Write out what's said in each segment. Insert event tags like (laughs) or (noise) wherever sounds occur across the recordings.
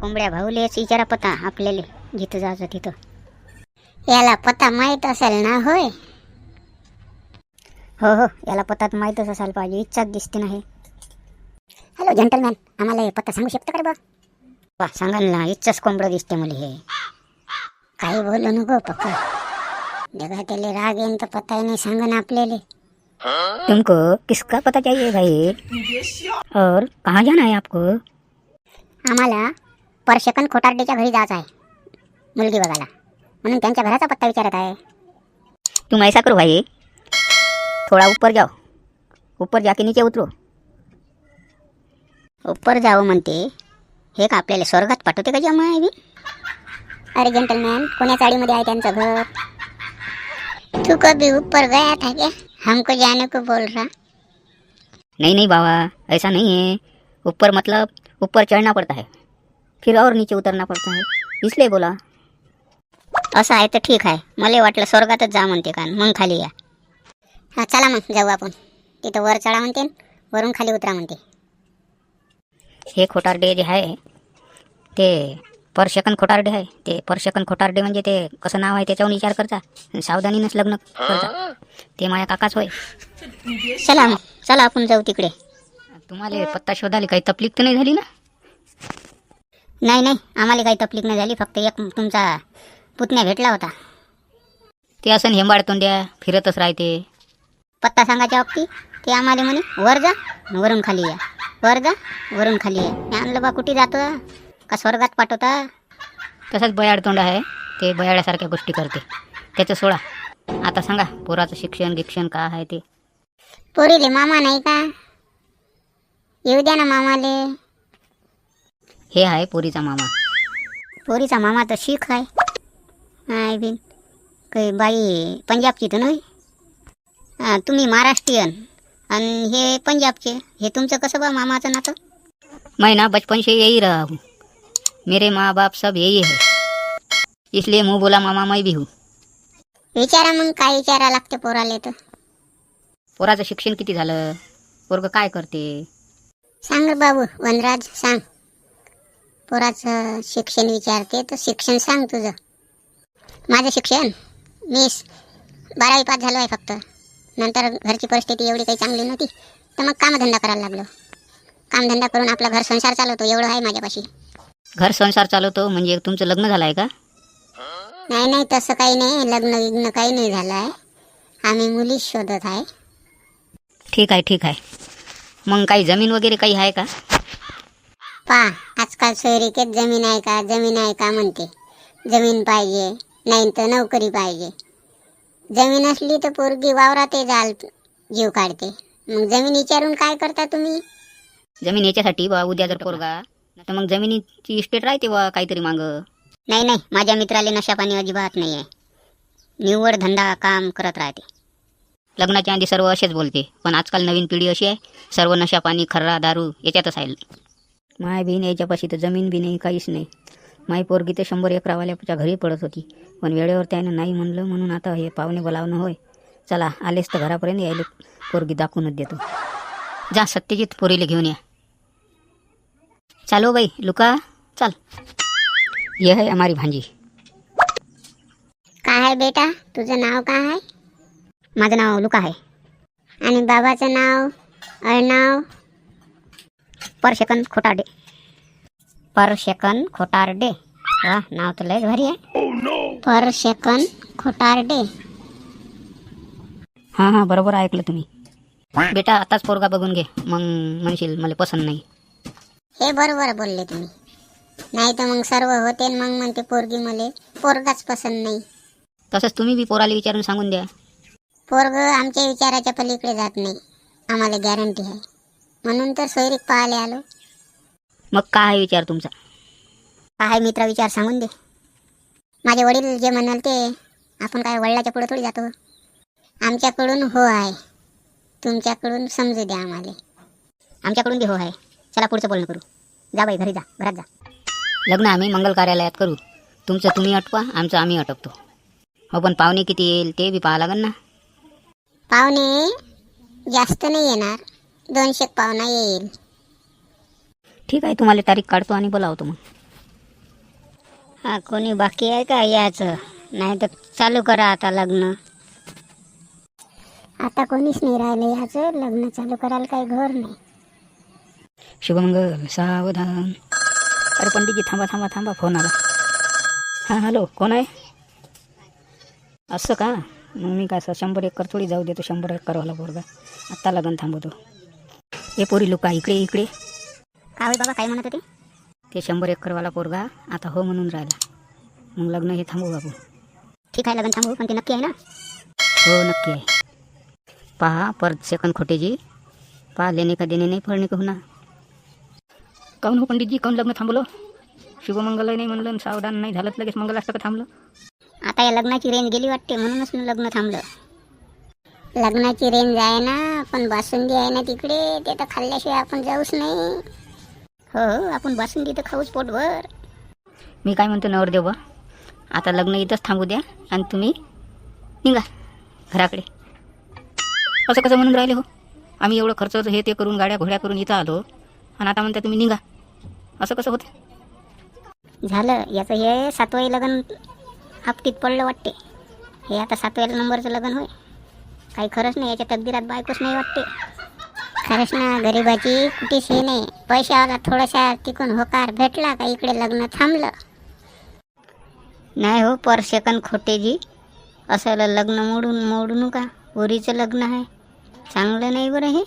कोंबड्या भाऊलेच विचारा पत्ता आपल्याला. जिथं जायचं तिथं. याला पत्ता माहीत असेल ना होय? हो हो याला पत्ता तर माहीतच असायला पाहिजे. इच्छाच दिसते नाही. हॅलो जंटलमॅन आम्हाला हे पत्ता सांगू शकता का बा? वा सांगाल ना इच्छाच कोंबडं दिसते मला हे. काही बोलू नको पप्पा. जगा त्याला राग येईन तर पत्ता नाही सांगा ना आपल्याला. तुमको किसका पता चाहिए भाई? और कहाँ जाना है आपको? आम्हाला परशकन खोटारडेच्या घरी जायचं आहे. मुलगी बघायला. म्हणून त्यांच्या घराचा पत्ता विचारत आहे. तुम ऐसा करो भाई. थोड़ा ऊपर जाओ ऊपर जाके नीचे उतरो. ऊपर जावं म्हणते. हे का आपल्याला स्वर्गात पाठवते का जमा आहे अरे जंटलमॅन कोण्या चाळीमध्ये आहे त्यांचं घर? तू कभी ऊपर गया था क्या? हमको जाने को बोल रहा. नहीं नहीं बाबा ऐसा नहीं है ऊपर मतलब ऊपर चढ़ना पड़ता है फिर और नीचे उतरना पड़ता है इसलिए बोला. असं आहे तर ठीक आहे. मला वाटलं स्वर्गातच जा म्हणते का मग खाली या. हा चला मग जाऊ आपण. तिथं वर चढा म्हणते वरून खाली उतरा म्हणते. हे खोटारडे जे आहे ते परशकन खोटारडे आहे. ते परशकन खोटारडे म्हणजे ते कसं नाव आहे त्याच्यावर विचार करता. सावधानीनंच लग्न करता. ते माझ्या काकाच होय. चला मग चला आपण जाऊ तिकडे. तुम्हाला पत्ता शोधायला काही तकलीफ तर नाही झाली ना? नाही नाही आम्हाला काही तकलीफ नाही झाली फक्त एक तुमचा पुतण्या भेटला होता. ते असं हेंबाड तोंड्या फिरतच राहते. पत्ता सांगायच्या बाबतीत ते आम्हाला म्हणे वर जा वरून खाली या. वर जा वरून खाली या. मी आणलं बा कुठे जातो? का स्वर्गात पाठवता? तसंच बयाड तोंड आहे ते बयाड्यासारख्या गोष्टी करते. त्याचं सोडा. आता सांगा पोराचं शिक्षण गिक्षण का आहे ते? पोरीले मामा नाही का? येऊ द्या ना मामाले. हे आहे पोरीचा मामा. पोरीचा मामा तर शीख आहे. हाय बिन काही बाई पंजाबची तर नाही. हा, तुम्ही महाराष्ट्रीयन. आणि हे पंजाबचे हे तुमचं कसं बा मामाचं नातं? मैं ना बचपन से यही रहा हूँ. मेरे माँ बाप सब यही है. इसलिए मुंह बोला मामा मैं भी हूँ. विचारा मग काय विचारा लागते पोराले तर. पोराचं शिक्षण किती झालं? पोरग काय करते? सांग बाबू वनराज सांग. पोराचं शिक्षण विचारते तर शिक्षण सांग तुझं. माझं शिक्षण? मी बारावी पास झालो आहे फक्त. नंतर घरची परिस्थिती एवढी काही चांगली नव्हती. तर मग कामधंदा करायला लागलो. कामधंदा करून आपला घर संसार चालवतो एवढं आहे माझ्यापाशी. घर संसार चालवतो म्हणजे तुमचं लग्न झालं आहे का? नाही नाही तसं काही नाही. लग्न विग्न काही नाही झालं आहे आम्ही मुलीच शोधत आहे. ठीक आहे ठीक आहे. मग काही जमीन वगैरे काही आहे का? पा आजकाल सोयरिकेत जमीन आहे का? जमीन आहे का म्हणते. जमीन पाहिजे नाही तर नोकरी पाहिजे. जमीन असली तर पोरगी वावरात जाल जीव काढते. मग जमीन विचारून काय करता तुम्ही? जमीन याच्यासाठी बा उद्या जर पोरगा तर मग जमिनीची इस्टेट राहते बा काहीतरी माग. नाही नाही माझ्या मित्राला नशा पाणी अजिबात नाही आहे निव्वळ धंदा काम करत राहते. लग्नाच्या आधी सर्व असेच बोलते. पण आजकाल नवीन पिढी अशी आहे सर्व नशा पाणी खर्रा दारू याच्यातच आहे. माय बी नाही याच्यापाशी तर जमीन बी नाही काहीच नाही. माई पोरगी तर शंभर एकरावाल्याच्या घरी पडत होती. पण वेळेवर त्यानं नाही म्हणलं म्हणून आता हे पाहुणे बोलावणं होय. चला आलेच तर घरापर्यंत यायले. पोरगी दाखवूनच देतो. जा सत्यजित पोरीला घेऊन या. चालो बाई लुका. चल. ये है हमारी भांजी. काय आहे बेटा? तुझं नाव काय आहे? माझं नाव लुका आहे. आणि बाबाचं नाव अळनाव परशेकन खोटारडे। परशेकन खोटारडे। वा नाव तर लयच भारी आहे. परशेकन खोटारडे। हां हां बरोबर ऐकलं तुम्ही. बेटा आताच पोरगा बघून घे. मग म्हणशील मला पसंत नाही. हे बरोबर बोलले तुम्ही. नाही तर मग सर्व होते न मग म्हणते पोरगी मले पोरगाच पसंत नाही. तसंच तुम्ही बी पोराला विचारून सांगून द्या. पोरग आमच्या विचाराच्या पलीकडे जात नाही. आम्हाला गॅरंटी आहे. म्हणून तर सोयरीक पाहायला आलो. मग काय आहे विचार तुमचा? काय मित्र विचार सांगून दे. माझे वडील जे म्हणाल ते आपण काय वडिलाच्या पुढे थोडी जातो? आमच्याकडून हो आहे. तुमच्याकडून समजू द्या आम्हाला. आमच्याकडून बी हो आहे. चला पुढचं बोलणं करू. जा बाई घरी जा. घरात जा. लग्न आम्ही मंगल कार्यालयात करू. तुमचं तुम्ही अटवा आमचं आम्ही अटकतो. हो पण पाहुणे किती येईल ते बी पाहा लागेल ना. पाहुणे जास्त नाही येणार. दोनशे पाहुणा येईल. ठीक आहे तुम्हाला तारीख काढतो आणि बोलावतो मग. हा कोणी बाकी आहे का याचं? नाही तर चालू करा आता लग्न. आता कोणीच नाही राहिलं याचं? लग्न चालू करायला काही घर नाही. शुभमंगल सावधान. अरे पंडितजी थांबा थांबा थांबा फोन आला. हां हॅलो कोण आहे? असं का? मग मी काय असं शंभर एकर थोडी जाऊ देतो शंभर एकरवाला पोरगा. आत्ता लग्न थांबवतो. हे पोरी लोक इकडे इकडे. का होय बाबा काय म्हणत होते? ते शंभर एकरवाला पोरगा आता हो म्हणून राहिला. मग लग्न हे थांबू बाबू. ठीक आहे लग्न थांबू पण ते नक्की आहे ना? हो नक्की आहे. पहा पर सेकंद खोटेजी. पहा लेणे का देणे नाही फळणे का होणार. काऊन हो पंडितजी काऊन लग्न थांबवलं? शुभमंगल नाही म्हणलं आणि सावधान नाही झालं तर लगेच मंगल असतं का थांबलं. आता या लग्नाची रेंज गेली वाटते म्हणूनच ना लग्न थांबलं. लग्नाची रेंज आहे ना पण बासुंदी आहे ना तिकडे ते तर खाल्ल्याशिवाय आपण जाऊच नाही. हो हो आपण बासुंदी तर खाऊच पोटभर. मी काय म्हणतो नवरदेव बा आता लग्न इथंच थांबू द्या आणि तुम्ही निघा घराकडे. असं कसं म्हणून राहिले हो? आम्ही एवढं खर्च हे ते करून गाड्या घोड्या करून इथं आलो आणि आता म्हणता तुम्ही निघा. असं कसं होतं? झालं याचं हे सातवाई लग्न हप्तीत पडलं वाटते. हे आता सातव्या नंबरचं लग्न होय. काही खरंच नाही याच्या तकदीरात बायकोच नाही वाटते. खरंच ना गरिबाची कुठेच हे नाही. पैशावाला थोडासा तिकून होकार भेटला का इकडे लग्न थांबलं? नाही हो पर सेकंद खोटेजी असं लग्न मोडून मोडू नका पोरीचं लग्न आहे. चांगलं नाही बरं हे.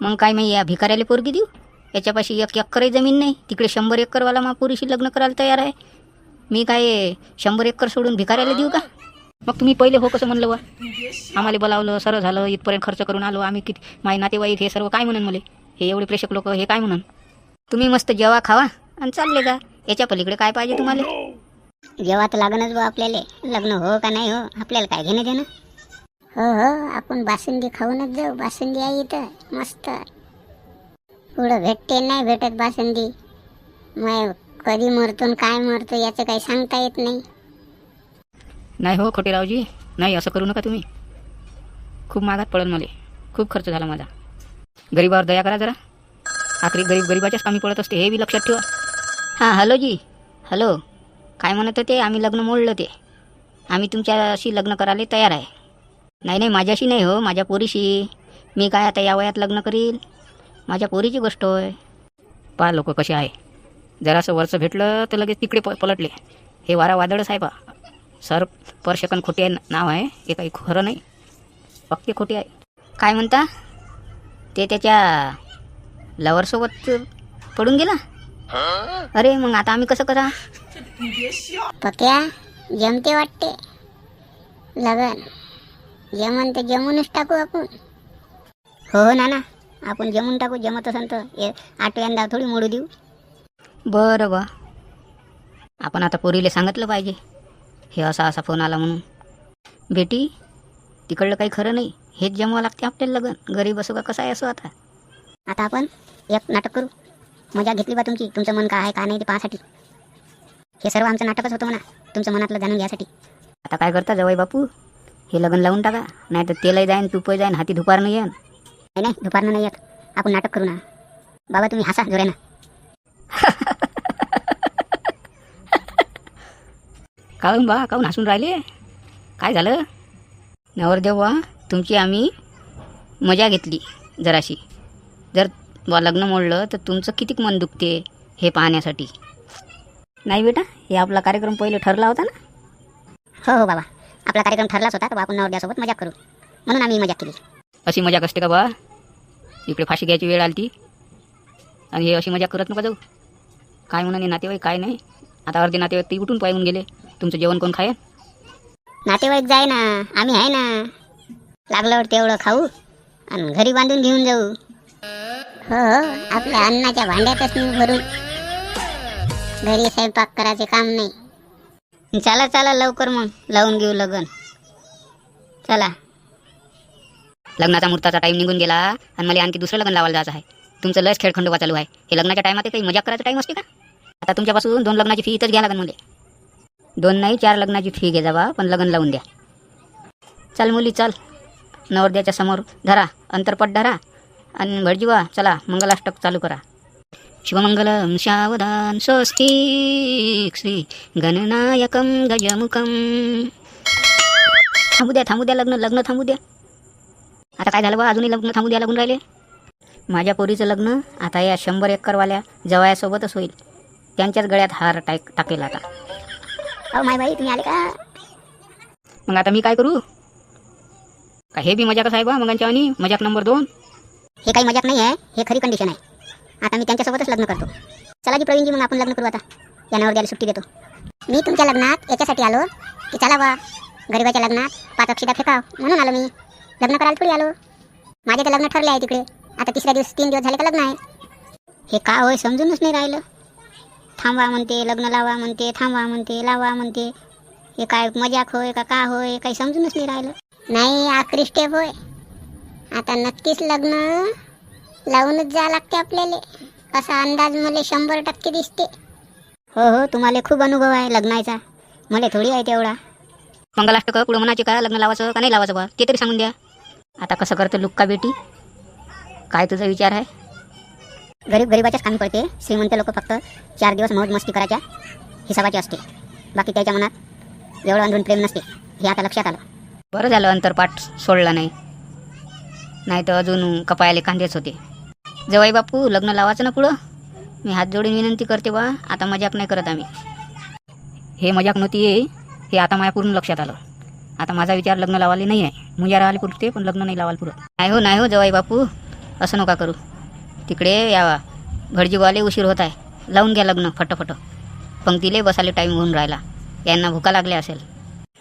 मग काय मी या भिकाऱ्याला पोरगी देऊ? याच्यापाशी एक एकरही जमीन नाही. तिकडे शंभर एकरवाला मा पोरीशी लग्न करायला तयार आहे. मी काय शंभर एकर सोडून भिकाऱ्याला देऊ का? मग तुम्ही पहिले हो कसं म्हणलं वा? आम्हाला बोलावलं सरळ झालं इथपर्यंत खर्च करून आलो. आम्ही किती माय नातेवाईक हे सर्व काय म्हणून मला? हे एवढे प्रेक्षक लोक हे काय म्हणून? तुम्ही मस्त जेवा खावा आणि चालले जा. याच्या पलीकडे काय पाहिजे तुम्हाला? जेव्हा तर लागणच बा आपल्याला. लग्न हो का नाही हो? आपल्याला काय घेणं देणं? हो हो. आपण बासुंदी खाऊनच जाऊ. बासुंदी आहे इथं. मस्त. पुढं भेटते नाही भेटत बासुंदी. मग कधी मरतो आणि काय मरतो याचं काही सांगता येत नाही. नाही हो खोटेरावजी. नाही असं करू नका तुम्ही. खूप मागात पडेल मला. खूप खर्च झाला माझा. गरिबावर दया करा जरा. आखरी गरीब गरिबाच्याच कामी पडत असते हे बी लक्षात ठेवा. हां हॅलो जी. हॅलो. काय म्हणत होते? आम्ही लग्न मोडलं ते. आम्ही तुमच्याशी लग्न करायला तयार आहे. नाही नाही माझ्याशी नाही हो माझ्या पोरीशी. मी काय आता या वयात लग्न करील? माझ्या पोरीची गोष्ट होय. पहा लोक कसे आहे. जरासं वरचं भेटलं तर लगेच तिकडे प पलटले. हे वारा वादळच आहे पा सर परशकन खोटे आहे नाव आहे हे काही खरं नाही. पक्के खोटे आहे. काय म्हणता? ते त्याच्या लवरसोबत पडून गेला? अरे मग आता आम्ही कसं करा? पक्या जमते वाटते. लगन. जमन तर जमूनच टाकू आपण. हो हो नाना. आपण जमून टाकू जमत असेल तर. हे आठव्यांदा थोडी मोडू देऊ. बरं बा. आपण आता पोरीले सांगितलं पाहिजे. हे असा असा फोन आला म्हणून. बेटी तिकडलं काही खरं नाही. हेच जमवा लागते आपल्याला लगन. गरीब असो का कसं आहे असो आता? आता आपण एक नाटक करू. मजा घेतली बा तुमची. तुमचं मन काय आहे का नाही ते पाहासाठी. हे सर्व आमचं नाटकच होतं म्हणा. तुमचं मनातलं जाणून घ्यासाठी. आता काय करता जवाई बापू? हे लग्न लावून टाका. नाही तर तेलही जाईन तुपही जाईन हाती धुपारनं येईन नाही नाही दुपारनं नाही येत. आपण नाटक करू ना. बाबा तुम्ही हसा जोऱ्यानं. (laughs) काहून बा काहून हसून राहिले? काय झालं? नवरदेव बा तुमची आम्ही मजा घेतली जराशी. जर बा लग्न मोडलं तर तुमचं कितीक मन दुखते हे पाहण्यासाठी? नाही बेटा हे आपला कार्यक्रम पहिले ठरला होता ना? हो हो बाबा. आपला कार्यक्रम ठरलाच होता तर आपण नवरद्यासोबत मजा करू. म्हणून आम्ही मजा केली. अशी मजा असते का बा? इकडे फाशी घ्यायची वेळ आली ती आणि हे अशी मजा करत नका जाऊ. काय म्हणून नातेवाईक काय नाही. आता अर्धे नातेवाईक ती उठून पाहून गेले. तुमचं जेवण कोण खाय? नातेवाईक जाय ना आम्ही आहे ना. लागल्यावर तेवढं खाऊ आणि घरी बांधून घेऊन जाऊ. हो हो आपल्या अन्नाच्या भांड्यातच मी भरून. घरी स्वयंपाक करायचे काम नाही. चला चला लवकर मग. लावून घेऊ लगन. चला. लग्नाचा मुहूर्ताचा टाईम निघून गेला आणि मला आणखी दुसरं लग्न लावायला जायचं आहे. तुमचं लस खेळखंडोबा चालू आहे. हे लग्नाच्या टायमात काही मजा करायचा टाईम असते का? आता तुमच्यापासून दोन लग्नाची फी इथंच घ्या लागेल मला. दोन नाही चार लग्नाची फी घे जावा पण लग्न लावून द्या. चल मुली चल. नवरद्याच्या समोर धरा अंतरपट धरा. आणि भटजीवा चला मंगलाष्टक चालू करा. शिवमंगल शावधान स्वस्ती श्री गणनायकम गजमुखम थांबू द्या थांबू द्या लग्न लग्न थांबू द्या. आता काय झालं बा? अजूनही लग्न थांबू द्या लागून राहिले. माझ्या पोरीचं लग्न आता या शंभर एकरवाल्या जवायासोबतच होईल. त्यांच्याच गळ्यात हार टाक टाकेल आता. अहो माय बाई तुम्ही आले का? मग आता मी काय करू? का हे बी मजाकच आहे बा मगांच्या आणि मजाक नंबर दोन? हे काही मजाक नाही आहे हे खरी कंडिशन आहे. आता मी त्यांच्यासोबतच लग्न करतो. चला की प्रवीणजी मग आपण लग्न करू आता. या नवरदेवाला सुट्टी देतो. मी तुमच्या लग्नात याच्यासाठी आलो की चला बा गरिबाच्या लग्नात पाच अक्षिदा फेकाव. म्हणून आलो मी. लग्न करायला थोडी आलो. माझे तर लग्न ठरले आहे तिकडे. आता तिसऱ्या दिवस तीन दिवस झाले का लग्न आहे. हे का होय समजूनच नाही राहिलं. थांबवा म्हणते लग्न लावा म्हणते थांबवा म्हणते लावा म्हणते. हे काय मजाक होय का का होय काही समजूनच नाही राहिलं. नाही आखरी स्टेप होय. आता नक्कीच लग्न लावूनच जा लागते आपल्याला. असा अंदाज मला शंभर टक्के दिसते. हो हो तुम्हाला खूप अनुभव आहे लग्नाचा. मला थोडी आहे तेवढा. मंगलाष्टक पुढं म्हणायचे का लग्न लावायचं का नाही लावायचं बा ते तरी सांगून द्या. आता कसं करतं लुक्का बेटी? काय तुझा विचार आहे? गरीब गरिबाच्याच कामी पडते. श्रीमंत लोक फक्त चार दिवस मौज मस्ती करायच्या हिसाबाची असते. बाकी त्याच्या मनात एवढं अंधून प्रेम नसते. हे आता लक्षात आलं. बरं झालं अंतरपाठ सोडला नाही. नाही तर अजून कपायाले कांदेच होते. जवाई बापू लग्न लावायचं ना पुढं? मी हात जोडून विनंती करते बा. आता मजाक नाही करत आम्ही. हे मजाक नव्हती ये. हे आता माझ्या पूर्ण लक्षात आलं. आता माझा विचार लग्न लावायला नाही आहे. मुंजा राहायला पुरते पण लग्न नाही लावायला पुरत. नाही हो नाही हो जवाई बापू. असं नका करू. तिकडे या भटजीवाले उशीर होत आहे. लावून घ्या लग्न फटफट. पंक्तीले बसायला टाईम होऊन राहिला. यांना भुका लागल्या असेल.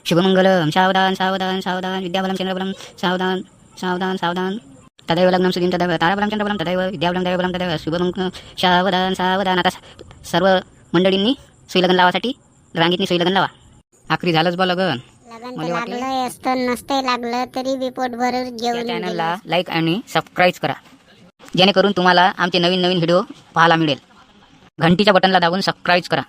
शुभमंगलम सावधान सावधान सावधान विद्याबलं चंद्रबलं सावधान सावधान सावधान. तदैव लग्नं सुदीं तदैव ताराबलं चंद्रबलं तदैव विद्याबलं दैवबलं तदैव शुभमंग सावधान सावधान. आता सर्व मंडळींनी सुईलग्न लावासाठी रांगीतनी सुईलग्न लावा. आखरी झालंच बा लग्न. लग्न मला वाटलं- लागलं असतं नसतं लागलं तरी पोटभर या जेवण चॅनलला लाईक आणि सबस्क्राईब करा. जेणेकरून तुम्हाला आमचे नवीन नवीन व्हिडिओ पाहायला मिळेल. घंटीच्या बटनला दाबून सबस्क्राईब करा.